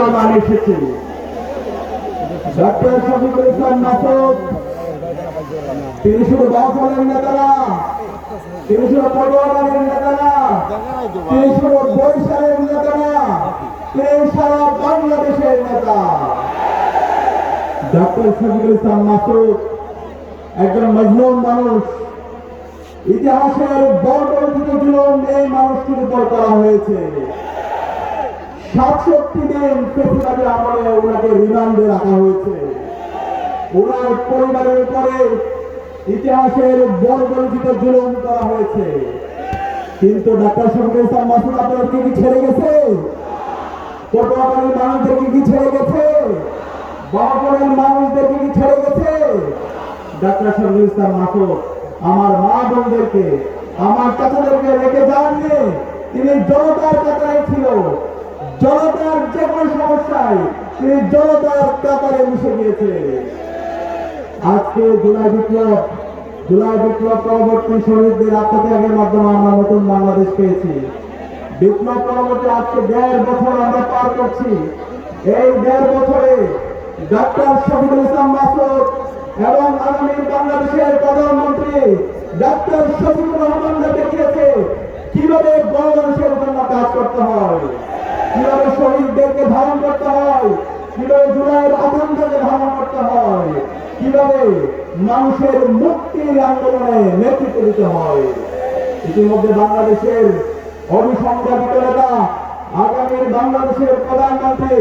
প্রমাণ এসেছে। ডক্টর শফিকুল ইসলাম মাসুদ তিনি শুধু বাউফলের নেতা না তিনি শুধু পটুয়াখালীর নেতা না তিনি শুধু বরিশালের নেতা তিনি সারা বাংলাদেশের নেতা। ডক্টর শফিকুল ইসলাম একজন মজলুম মানুষ। ইতিহাসের বড় বর্বরচিত জুলুম এই মানুষটির উপর করা হয়েছে। সাতষট্টি দিন প্রেসিডেন্টের আমলে ওনাকে রিমান্ডে রাখা হয়েছে। ওনার পরিবারের উপরে ইতিহাসের বর্বরচিত জুলুম করা হয়েছে। কিন্তু ডাক্তার শফিকুল ইসলাম মাসুদ আপনাদেরকে কি ছেড়ে গেছে? পটুয়াখালীর মানুষদেরকে কি ছেড়ে গেছে? বাহপুরের মানুষদেরকে কি ছেড়ে গেছে? ডাক্তার শফিকুল ইসলাম মাসুদ, আমার মা বোনদেরকে, আমার চাচাদেরকে রেখে যাননি। তিনি জনতার কাতারে ছিল। জনতার যে কোনো সমস্যায় তিনি জনতার কাতারে মিশে গিয়েছে। আজকে জুলাই বিপ্লব জুলাই বিপ্লব পরবর্তী শহীদদের আত্মত্যাগের মাধ্যমে আমরা নতুন বাংলাদেশ পেয়েছি। বিপ্লব পরবর্তী আজকে দেড় বছর আমরা পার করছি। এই দেড় বছরে ডক্টর শফিকুল ইসলাম মাসুদ এবং আগামী বাংলাদেশের প্রধানমন্ত্রী ডক্টর শফিকুর রহমানকে দেখিয়েছে, কীভাবে গণমানুষের জন্য কাজ করতে হয়। কীভাবে শহীদদেরকে ধারণ করতে হয়? কীভাবে জুলাইয়ের আতঙ্ককে ধারণ করতে হয়? কীভাবে মানুষের মুক্তির আন্দোলনে নেতৃত্ব দিতে হয়? ইতিমধ্যে বাংলাদেশের অভিসংবাদিত নেতা আগামী বাংলাদেশের প্রধানমন্ত্রী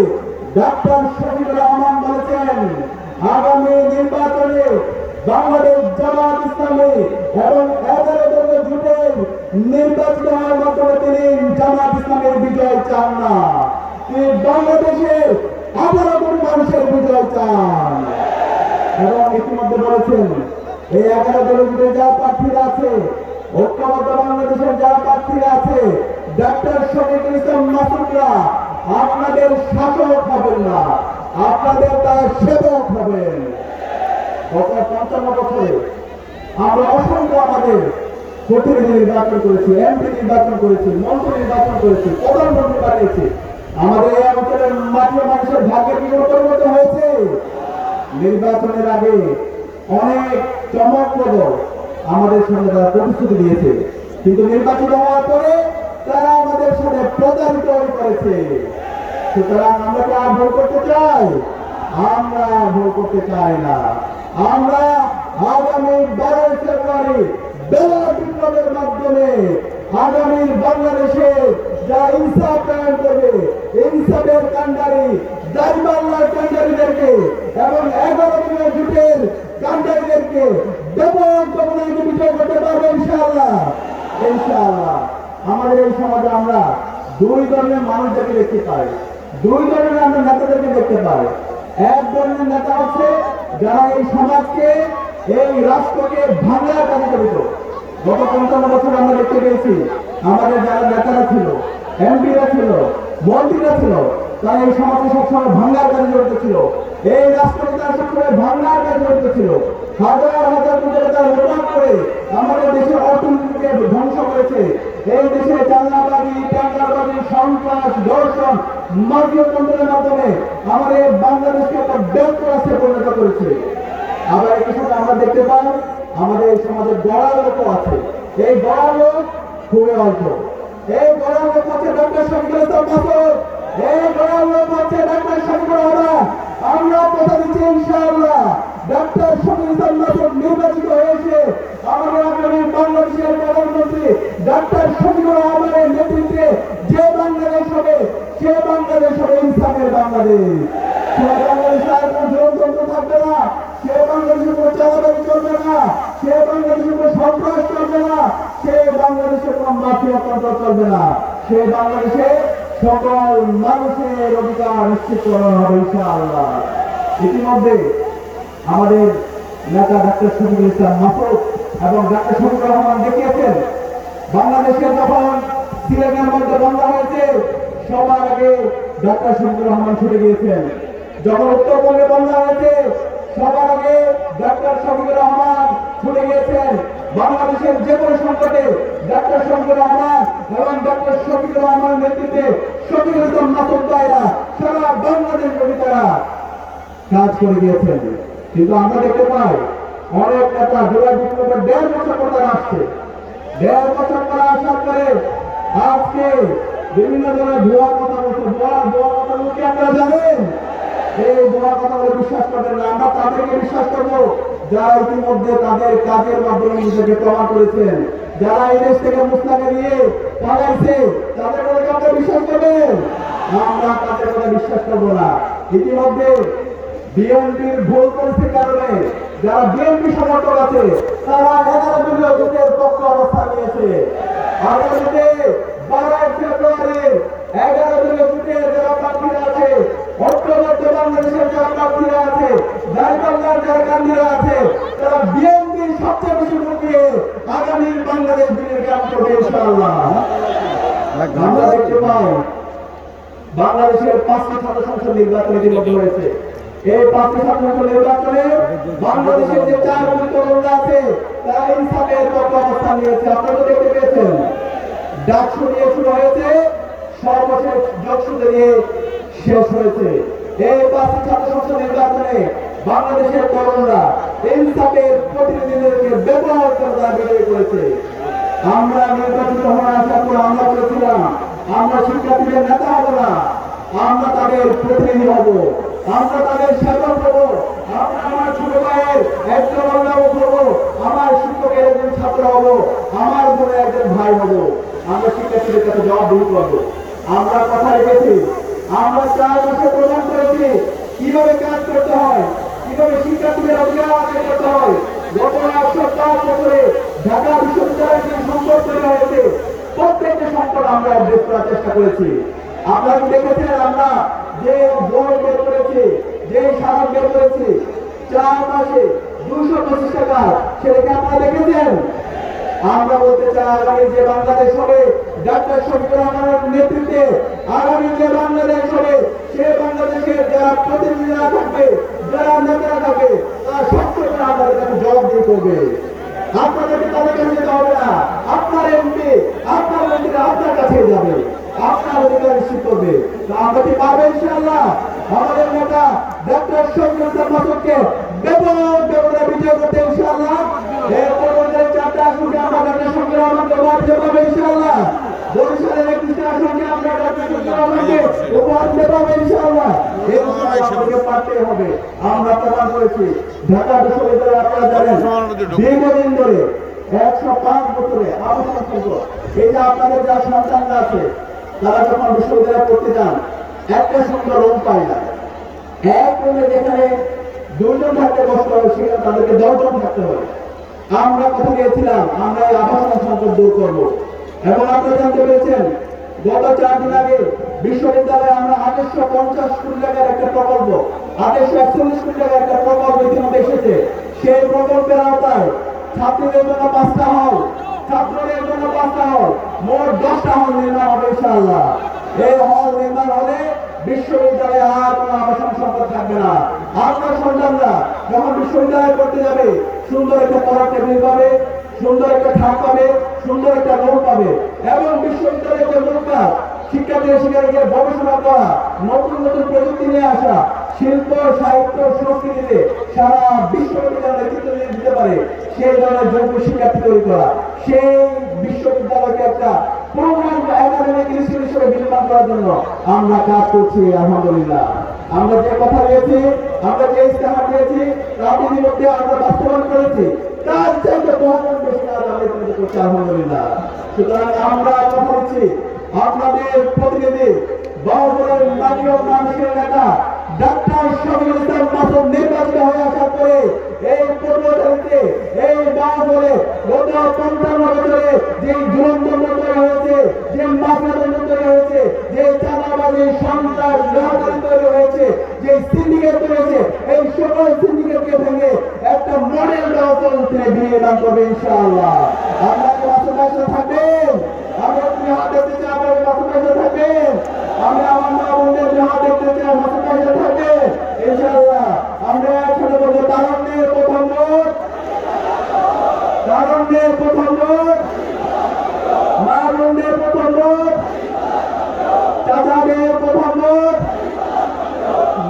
ডাক্তার শফিকুর রহমান বলেছেন, আগামী নির্বাচনে বাংলাদেশ জামাত ইসলামী এবং এগারো দলীয় জোটের নির্বাচিত হওয়ার মাধ্যমে তিনি জামাত ইসলামের বিজয় চান না। তিনি বাংলাদেশের আঠারো কোটি মানুষের বিজয় চান। এবং ইতিমধ্যে বলেছেন, এই এগারো দলের ভিতরে যারা প্রার্থীরা আছে, ঐক্যবদ্ধ বাংলাদেশের যারা প্রার্থীরা আছে, ডাক্তার শফিকুল ইসলাম মাসুদরা আপনাদের শাসক হবেন না, আপনাদের তার সেবক হবেন। গত পঞ্চান্ন বছরে আমরা অসংখ্য আমাদের প্রতিনিধি নির্বাচন করেছি, এমপি নির্বাচন করেছি, মন্ত্রী নির্বাচন করেছি মানুষের কি কোনো পরিবর্তন হয়েছে? নির্বাচনের আগে অনেক চমকপ্রদ আমাদের সঙ্গে তারা প্রতিশ্রুতি দিয়েছে। কিন্তু নির্বাচিত হওয়ার পরে তারা আমাদের সাথে প্রতারিত করেছে সুতরাং আমরা কি আর ভোট করতে চাই? আমরা ভোট করতে চাই না। আমরা আগামী বারোই ফেব্রুয়ারি বেলা বিপ্লবের মাধ্যমে আগামী বাংলাদেশে যা ইনসাফ প্রয়োগ করবে, ইনসাফের কান্ডারি দাঁড়িপাল্লার কান্ডারিদেরকে এবং এগারো দিনের জুটের কান্ডারিদেরকে ব্যাপক যমুনাকে বিজয় করতে পারব ইনশাআল্লাহ। আমাদের এই সমাজে আমরা দুই ধরনের মানুষদেরকে দেখতে পাই। দুই ধরনের আমরা নেতাদেরকে দেখতে পাই। এক ধরনের নেতা হচ্ছে যারা এই সমাজকে, এই রাষ্ট্রকে ভাঙার কাজে জড়িত, গত পঞ্চান্ন বছর আমরা দেখতে পেয়েছি, আমাদের যারা নেতারা ছিল, এমপিরা ছিল, মন্ত্রীরা ছিল, তারা এই সমাজকে সবসময় ভাঙার কাজে জড়িত ছিল। এই রাষ্ট্রকে তারা সবসময় ভাঙার কাজে জড়িত ছিল। হাজার হাজার কোটি টাকা করে আমাদের দেশের অর্থনীতিকে ধ্বংস করেছে। এই দেশে চান্দাবাদী টাকাবাদী সন্ত্রাস দর্শন মার্গীয় তন্ত্রের মাধ্যমে আমাদের বাংলাদেশকে একটা ব্যর্থ রাষ্ট্রে পরিণত করেছে। আবার একই সাথে আমরা দেখতে পাই, আমাদের সমাজে গড়ার লোকও আছে। এই গড়ার লোক খুবই অল্প। এই গড়ার লোক হচ্ছে ডক্টর শফিকুল ইসলাম এই গড়ার লোক হচ্ছে ডক্টর শফিকুর রহমান। আমরা কথা দিচ্ছি ইনশাআল্লাহ ডক্টর শফিকুল ইসলাম নির্বাচিত হয়েছে। বাংলাদেশের প্রধানমন্ত্রী ডক্টর শফিকুর রহমানের নেতৃত্বে যে বাংলাদেশ হবে, সে বাংলাদেশ হবে ইনসাফের বাংলাদেশ। সে বাংলাদেশে আর সে বাংলাদেশে কোনো মানুষের নিশ্চিত করা হবে ইতিমধ্যে আমাদের নেতা ডাক্তার শফিকুল ইসলাম মাসুদ এবং ডাক্তার শফিকুর রহমান দেখিয়েছেন বাংলাদেশে যখন সিলেটের মধ্যে বন্ধ হয়েছে, সবার আগে ডাক্তার শফিকুর রহমান ছুটে গিয়েছেন। যখন উত্তরবঙ্গে বন্ধ হয়েছে, সবার আগে ডাক্তার শফিকুর রহমান ছুটে গিয়েছেন। বাংলাদেশের যে কোনো সংকটে ডাক্তার শফিকুর রহমান এবং ডাক্তার শফিকুর রহমানের নেতৃত্বে শফিকুল ইসলাম মাসুদ দায়রা সারা নেতারা কাজ করে গিয়েছেন। কিন্তু আমরা দেখতে পাই অনেক নেতা জুলাই বিপ্লবের দেড় বছর পর তারা আসছে। দেড় বছর পর আসার পরে আজকে বিভিন্ন ধরনের ভুয়া কথা বলছে, ভুয়া ভুয়া কথা বলতে আপনারা জানেন? এই ভুয়া বলে বিশ্বাস করবেন না, আমরা তাদেরকে বিশ্বাস করব। যারা ইতিমধ্যে তাদের কাজের মাধ্যমে নিজেকে প্রমাণ করেছেন, যারা এই দেশ থেকে মুস্তাকে নিয়ে পালাইছে, তাদের কথা আপনারা বিশ্বাস করবেন? আমরা তাদের কথা বিশ্বাস করব না। ইতিমধ্যে বিএনপির ভুল পরিস্থিতির কারণে যারা বিএনপি সমর্থক আছে তারা এগারো দলীয় জোটের পক্ষ অবস্থান নিয়েছে। আগামীতে বারোই ফেব্রুয়ারি এগারো জোটের যারা প্রার্থীরা আছে ঐক্যবদ্ধ বাংলাদেশের যারা প্রার্থীরা আছে যারা কান্দিরা আছে তারা বিএনপির সবচেয়ে বেশি ভোট দিয়ে বাংলাদেশ দিনের কাজ করবে ইনশাআল্লাহ। আমরা দেখতে পাই বাংলাদেশের পাঁচটি ছাত্র সংসদ নির্বাচন ইতিমধ্যে পাঁচটি সংসদ নির্বাচনে বাংলাদেশের যে ইনসাফের প্রতিনিধিদেরকে ব্যবহার করে তারা করেছে আমরা নির্বাচিত হওয়ার আশা করে আমরা বলেছিলাম আমরা শিক্ষার্থীদের নেতা হব না আমরা তাদের প্রতিনিধি হব। আমরা তাদের সেবক হব আমরা আমার ছোট ভাইয়ের একজন অভিভাবক হব আমার শিক্ষকের একজন ছাত্র হব, আমার বোনের একজন ভাই হব। আমরা শিক্ষার্থীদের কাছে জবাব দিতে করব আমরা কথা রেখেছি। আমরা চার মাসে প্রদান করেছি। কীভাবে কাজ করতে হয়? কীভাবে শিক্ষার্থীদের অধিকার আদায় করতে হয়? গত একশো পাঁচ বছরে ঢাকা বিশ্ববিদ্যালয়ের যে সংকট তৈরি হয়েছে, প্রত্যেকটা সংকট আমরা অ্যাড্রেস করার চেষ্টা করেছি। আপনারা দেখেছেন আমরা যে বই যে স্মারক বের করেছি চার মাসে দুশো পঁচিশ টাকা। সেটাকে আপনারা দেখেছেন? আমরা বলতে চাই আগামী যে বাংলাদেশ হবে, ডাক্তার শফিকুর রহমানের নেতৃত্বে আগামী যে বাংলাদেশ হবে, সে বাংলাদেশের যারা প্রতিনিধিরা থাকবে, যারা নেতারা থাকবে, তারা সবসময় আমাদের কাছে জবাব দিয়ে করবে আপনাদেরকে তাদের কাছে যেতে হবে না। আপনার এমপি আপনার মন্ত্রীরা আপনার কাছে যাবে। আপনার অধিকার নিশ্চিত করবে। আমরা কি পারব ইনশাআল্লাহ? আমাদের নেতা ডক্টর শফিকুল মাসুদকে বেপরোয়া বেপরোয়া বিজয় করতে ইনশাআল্লাহ। এর পরবর্তী চারটা আসনকে আমরা ডক্টর শফিকুল রহমানকে উপহার পারব ইনশাআল্লাহ। বরিশালের একত্রিশটা আসনকে আমরা ডক্টর শফিকুল রহমানকে উপহার পারব ইনশাআল্লাহ। আমাদেরকে পারতে হবে। আমরা প্রমাণ করেছি। ঢাকা বিশ্ববিদ্যালয়ে আপনারা জানেন দীর্ঘদিন ধরে একশো পাঁচ বছরে আলোচনা করব এই যে আপনাদের যা সন্তানরা আছে তারা যখন বিশ্ববিদ্যালয়ে পড়তে যান একটা সুন্দর রুম পায় না। এক রুমে যেখানে দুজন থাকতে কষ্ট হবে, সেখানে তাদেরকে দশজন থাকতে হবে। আমরা কথা দিয়েছিলাম, আমরা এই আবাসন সংকট দূর করব। এবং আপনারা জানতে পেরেছেন, গত চার দিন আগে বিশ্ববিদ্যালয়ে আমরা আঠাশশো পঞ্চাশ কোটি টাকার একটা প্রকল্প আঠাশশো একচল্লিশ কোটি টাকার একটা প্রকল্প ইতিমধ্যে এসেছে। সেই প্রকল্পের আওতায় ছাত্রীদের জন্য পাঁচটা হল, ছাত্রদের জন্য পাঁচটা হল, মোট দশটা হল নির্মাণ হবে ইনশাআল্লাহ। এই হল নির্মাণ হলে বিশ্ববিদ্যালয়ে আর কোনো আবাসন সম্পদ থাকবে না। আপনার সন্তানরা যখন বিশ্ববিদ্যালয়ে পড়তে যাবে, সুন্দর একটা পড়ার টেবিল পাবে, সুন্দর একটা ঠাক পাবে, সুন্দর একটা লোক পাবে। এবং বিশ্ববিদ্যালয়ের যে মূল কাজ শিক্ষার্থীরা সেখানে গিয়ে গবেষণা করা, নতুন নতুন প্রযুক্তি নিয়ে আসা, শিল্প, সাহিত্য, সংস্কৃতিতে সারা বিশ্ববিদ্যালয় নেতৃত্ব দিতে পারে, সেই ধরনের যোগ্য শিক্ষার্থী তৈরি করা। সেই বিশ্ববিদ্যালয়কে একটা করার জন্য আমরা কাজ করছি, আলহামদুলিল্লাহ। আমরা যে আমরা যে ইস্তেহার দিয়েছি আমরা বাস্তবায়ন করেছি। আমরা ইতিমধ্যে করছি সুতরাং আমরা কথা দিচ্ছি আপনাদের প্রতিনিধি বাহুবলের মাটি ও নেতা, ডাক্তার শফিকুল ইসলাম মাসুদ নির্বাচিত হয়ে আসার পরে এই পূর্বতারিতে এই বাহুবলে গত পঞ্চান্ন বছরে যে জুলন্দন্ড তৈরি হয়েছে, যে মাফিয়াদন্ড তৈরি হয়েছে, যে চাঁদাবাজি, সন্ত্রাস রাজনীতি তৈরি হয়েছে, যে সিন্ডিকেট তৈরি হয়েছে, এই সকল সিন্ডিকেটকে ভেঙে একটা মডেল ব্যবস্থা তিনি দিয়ে দান করবে ইনশাআল্লাহ। আপনাকে বাস্তবায়িত থাকবেন আমরা তুমি হাত দেখতে চাই আপনাকে বাস্তবায়িত থাকবেন আমরা আমার মা বোনদের হাত দেখতে চাই বাস্তবায়িত থাকবে ইনশাআল্লাহ আমরা একসাথে বলব তারণ্যের প্রথম ভোট তারণ্যের প্রথম ভোট মা বোনদের প্রথম ভোট চাচাদের প্রথম ভোট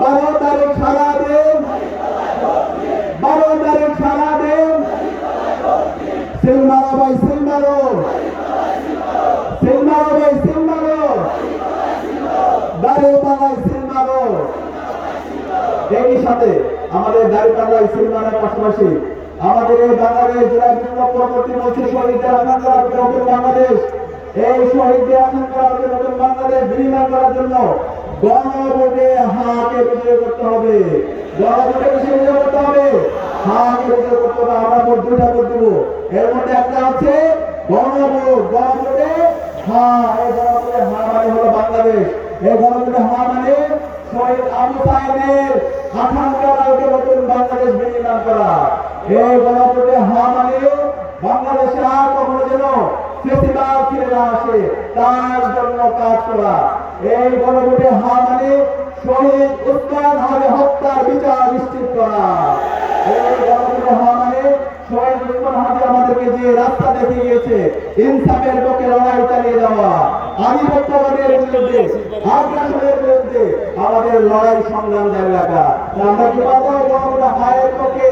বারো তারিখ সারা দিন বারো তারিখ সারা দিন সিলমারো ভাই সিলমারো সিলমারো ভাই সিলমারো দাঁড়িয়ে পালায় সিলমারো একই সাথে আমাদের দাড়ি পাল্লাই সিলমানের পাশাপাশি আমাদের এই বাংলাদেশ জেলা বিভিন্ন পরবর্তী বছর শহীদদের রাখবে নতুন বাংলাদেশ। এই শহীদদের রাখবে নতুন বাংলাদেশ বিনিময় করার জন্য গণভোটে বিজয় করতে হবে। গণভোটে বিজয় করতে হবে। বিজয় করতে হবে, আমরা ভোট দুইটা ভোট দিব। এর মধ্যে একটা আছে, গণভোট, গণভোটে হ্যাঁ এই গণভোটে হ্যাঁ মানে হলো বাংলাদেশ। এই গণভোটে হ্যাঁ মানে শহীদ আবু সাহেবের মানে হত্যার বিচার নিশ্চিত করা। এই গণভোটে হা মানে শহীদ হাবে আমাদেরকে যে রাস্তা দেখিয়ে গিয়েছে, ইনসাফের পক্ষে লড়াই চালিয়ে যাওয়া। আধিপত্যবাদের বিরুদ্ধে আগ্রাসনের বিরুদ্ধে আমাদের লড়াই সংগ্রাম জারি রাখা আমরা কি পাবো গণভোটে হায়ের পক্ষে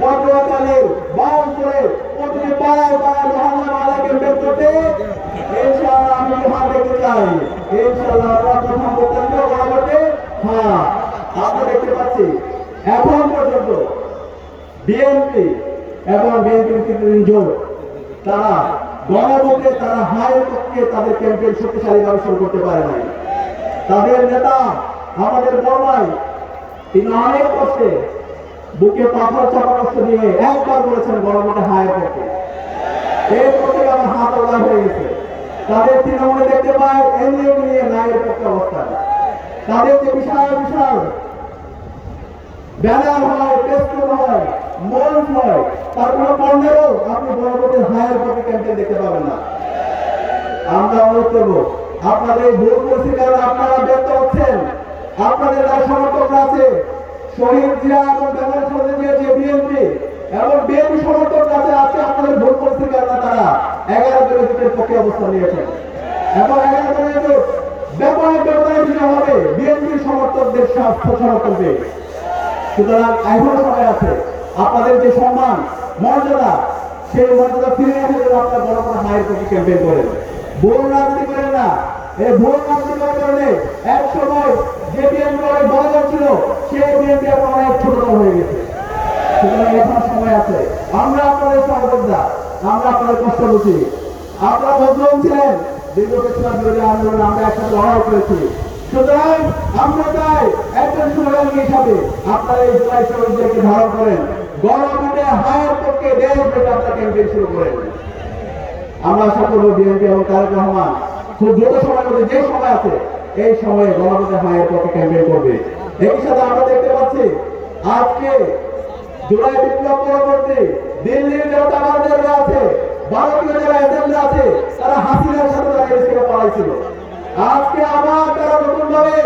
পটুয়াখালীর বাউন্সুরে প্রতিটি পাড়ায় পাড়ায় মহল্লা মালাকে বের করতে ইনশাআল্লাহ আমি হাত দেখতে চাই ইনশাআল্লাহ আমরা প্রথম বক্তব্য গণভোটে হ্যাঁ আমরা দেখতে পাচ্ছি এখন পর্যন্ত বিএনপি এবং বিএনপির তৃতীয় জোট তারা গণভোটে তারা হায়ের পক্ষে তাদের ক্যাম্পেইন শক্তিশালীভাবে শুরু করতে পারে নাই। তাদের নেতা, আমাদের বড়াই তিনি অনেক কষ্টে বুকে পাথর চাপা কষ্ট দিয়ে একবার বলেছেন গণভোটে হায়ের পক্ষে। এরপর থেকে আমার হাত ওলা হয়ে গেছে। তাদের তৃণমূলে দেখতে পাই এনজিও নিয়ে নায়ের পক্ষে অবস্থান। তাদের যে বিশাল বিশাল ব্যানার হয় টেস্টুল হয়, মঞ্চ হয় তার কোনো কর্নেরও আপনি গণভোটের হায়ের পক্ষে ক্যাম্পেইন দেখতে পাবেন না। আমরা অনুরোধ করব, আপনাদের ভুল পরিস্থিতির কারণে আপনারা ব্যর্থ হচ্ছেন। আপনাদের সমর্থকরা আছে। শহীদ জিয়া এবং বেঙ্গল সমাজের জিয়া বিএনপি এবং বিএনপি সমর্থকরা আছে, আজকে আপনাদের ভুল পরিস্থিতির কারণে তারা এগারো বিরোধীদের পক্ষে অবস্থান নিয়েছেন। এবং এগারো বিরোধী ব্যাপক ব্যবধানে বিজয় হবে বিএনপি সমর্থকদের স্বাস্থ্য সমর্থন সুতরাং এখনও সময় আছে। আপনাদের যে সম্মান মর্যাদা, সেই মর্যাদা ফিরে আসার জন্য আপনার বড় বড় মায়ের প্রতি ক্যাম্পেইন করেন ভুল রাজনীতি করেন না। এই ভুল রাজনীতি করার কারণে এক সময় যে বিএনপি অনেক বড় দল সেই বিএনপি এখন অনেক ছোট হয়ে গেছে। সুতরাং এখন সময় আছে। আমরা আপনাদের সহযোগিতা আমরা আপনাদের কষ্ট বুঝি আপনারা মজলুম ছিলেন দীর্ঘ পেশা বিরোধী আন্দোলনে আমরা একসাথে লড়াই করেছি। সুতরাং আমরা চাই একজন শুভাকাঙ্ক্ষী হিসাবে আপনারা এই জুলাই শহীদদেরকে ধারণ করেন। গণভোটে হায়ের পক্ষে দেশ থেকে আপনারা ক্যাম্পেইন শুরু করেন আমরা করব বিএনপি এবং তারেক রহমান খুব দ্রুত সময়ের মধ্যে যে সময় আছে, এই সময়ে গণভোটে হায়ের পক্ষে ক্যাম্পেইন করবে। একই সাথে আমরা দেখতে পাচ্ছি, আজকে জুলাই বিপ্লব পরবর্তী দিল্লির যারা তাবারদাররা আছে, ভারতীয় যারা এজেন্টরা আছে, তারা হাসিনার সাথে তারা থেকে পালাইছিল। আজকে আবার তারা নতুন ভাবে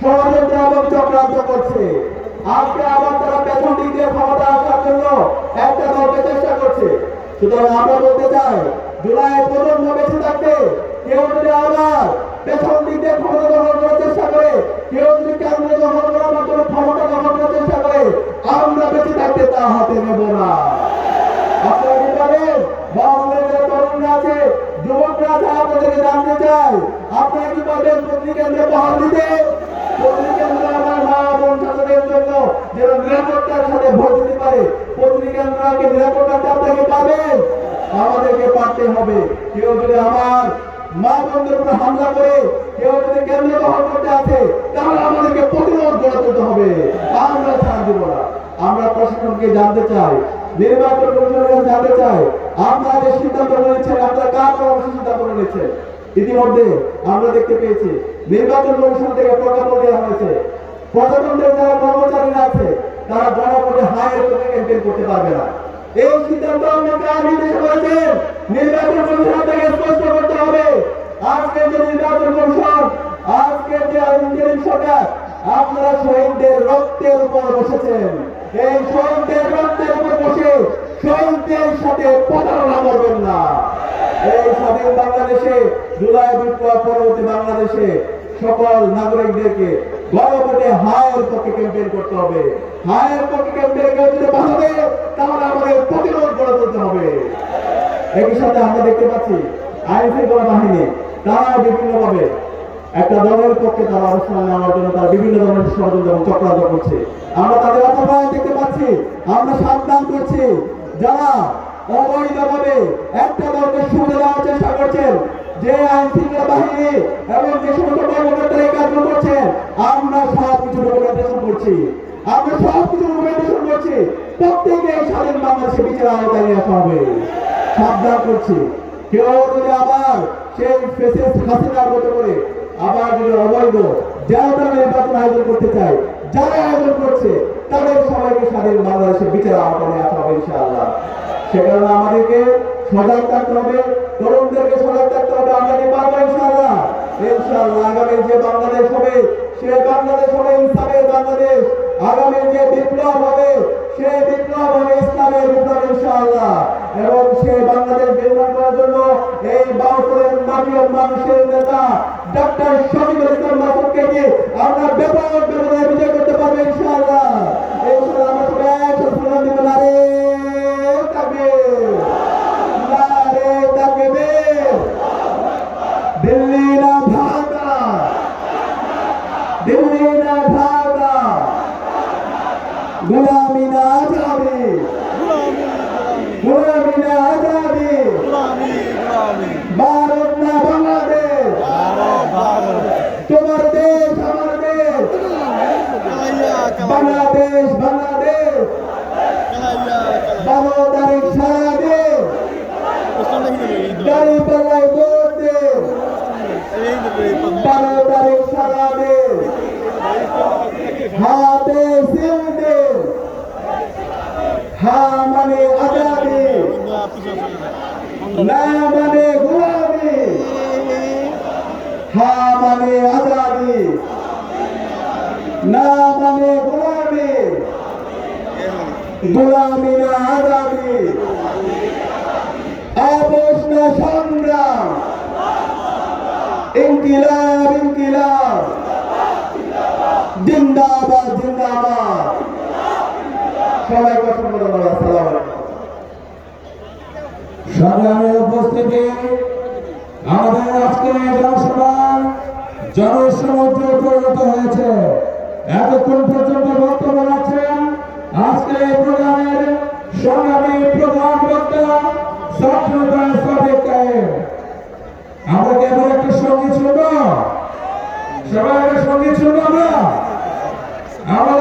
ষড়যন্ত্র এবং চক্রান্ত করছে। আজকে সুতরাং আমরা বলতে চাই, জুলাই প্রজন্ম বেঁচে থাকতে কেউ যদি আবার পেছন দিক দিয়ে ক্ষমতা দখল করার চেষ্টা করে, কেউ যদি কেন্দ্রে দখল করার মাধ্যমে ক্ষমতা দখল করার চেষ্টা করে, আমরা বেঁচে থাকতে তা হাতে নেব না। আপনারা কি বাংলাদেশের তরুণরা আছে, যুবকরা আছে আপনাদেরকে জানতে চাই, আপনারা কি পারবেন প্রতি কেন্দ্রে বহাল দিতে? প্রতি কেন্দ্রে জন্য যেন নিরাপত্তার সাথে ভোট দিতে পারে। প্রতি কেন্দ্রকে নিরাপত্তার আমাদেরকে পারতে হবে। কেউ যদি আমার মা বোনদের উপরে হামলা করে, কেউ যদি কেন্দ্র দখল করতে আছে তাহলে আমাদেরকে প্রতিরোধ গড়ে তুলতে হবে। আমরা ছাড় দিব না। আমরা প্রশাসনকে জানতে চাই, নির্বাচন কমিশনের জানতে চাই, আপনারা যে সিদ্ধান্ত নিয়েছেন, আপনারা কার পরামর্শ সিদ্ধান্ত নিয়েছেন? ইতিমধ্যে আমরা দেখতে পেয়েছি, নির্বাচন কমিশন থেকে প্রজ্ঞাপন দেওয়া হয়েছে। প্রজাতন্ত্রের যারা কর্মচারীরা আছে, তারা গণভোটে হায়ের করতে পারবে না। এই সিদ্ধান্ত কার নির্দেশ করেছেন নির্বাচন কমিশন থেকে স্পষ্ট করতে হবে। আজকে যে নির্বাচন কমিশন, আজকে যে ইন্টারিম সরকার, আপনারা শহীদদের রক্তের উপর বসেছেন। এই শহীদদের রক্তের উপর বসে শহীদদের সাথে প্রতারণা করবেন না। এই স্বাধীন বাংলাদেশে জুলাই বিপ্লব পরবর্তী বাংলাদেশে সকল নাগরিকদেরকে গণভোটে হায়ের পক্ষে ক্যাম্পেইন করতে হবে। হায়ের পক্ষে ক্যাম্পেইন কেউ যদি বাধা তাহলে আমাদের প্রতিরোধ গড়ে তুলতে হবে। একই সাথে আমরা দেখতে পাচ্ছি আইন শৃঙ্খলা বাহিনী, তারা বিভিন্নভাবে একটা দলের পক্ষে তারা অবস্থান নেওয়ার জন্য তারা বিভিন্ন ধরনের ষড়যন্ত্র এবং চক্রান্ত করছে। আমরা তাদের অপমান দেখতে পাচ্ছি, আমরা সাবধান করছি। যারা অবৈধভাবে একটা দলকে সুবিধা দেওয়ার চেষ্টা করছেন যে আইন শৃঙ্খলা বাহিনী এবং যে সমস্ত কর্মকর্তারা এই কাজগুলো করছেন, আমরা সব কিছু ডকুমেন্টেশন করছি। আমরা সব কিছু ডকুমেন্টেশন করছি। প্রত্যেকে স্বাধীন বাংলাদেশে বিচার আওতায় নিয়ে আসা হবে। সাবধান করছি। কেউ যদি আবার সেই ফেসেস হাসিনার মতো করে আবার যদি অবৈধ যারা নির্বাচন আয়োজন করতে চায়, যারা আয়োজন করছে, তাদের সবাইকে স্বাধীন বাংলাদেশে বিচার আওতায় নিয়ে আসা হবে ইনশাআল্লাহ। সে কারণে আমাদেরকে সজাগ থাকতে হবে। তরুণদেরকে সজাগ হবে আমরা কি পারব ইনশাআল্লাহ। ইনশাআল্লাহ আগামী যে বাংলাদেশ হবে, সে বাংলাদেশ হবে ইসলামের বাংলাদেশ। আগামী যে বিপ্লব হবে, সে বিপ্লব হবে ইসলামের বিপ্লব ইনশাআল্লাহ। এবং সে বাংলাদেশ নির্মাণ করার জন্য এই বাউফলের মাটি মানুষের নেতা ডক্টর শফিকুল ইসলাম মাসুদকে কি আমরা ব্যাপক ব্যবধানে বিজয় করতে পারব ইনশাআল্লাহ। ইনশাআল্লাহ আমরা সবাই একসাথে স্লোগান দিব নারে তাকবীর নারে তাকবীর দিল্লি না ঢাকা দিল্লি না ঢাকা গোলামি না আজাদি গোলামি না আজাদি ভারত না বাংলাদেশ তোমার দেশ আমার দেশ বাংলাদেশ বাংলাদেশ বারো তারিখ সারা দেশ গাড়ি পাল্লায় ভোট দে বারো তারিখ সারা হাতে সিল দে হা মানে আজাদি না মানে গোলামি হা মানে আজাদি না মানে গোলামি গোলামি না আজাদি আপোষ না সংগ্রাম ইনকিলাব জিন্দাবাদ জিন্দাবাদ। জনসভা জনসমুদ্রে পরিণত হয়েছে। এতক্ষণ পর্যন্ত বক্তব্য রাখছেন আজকের এই প্রোগ্রামের সংগ্রামী প্রধান বক্তা আমরা কি এবার একটা সংগীত শুনব সবাই একটা সংগীত শুনব আমরা আমরা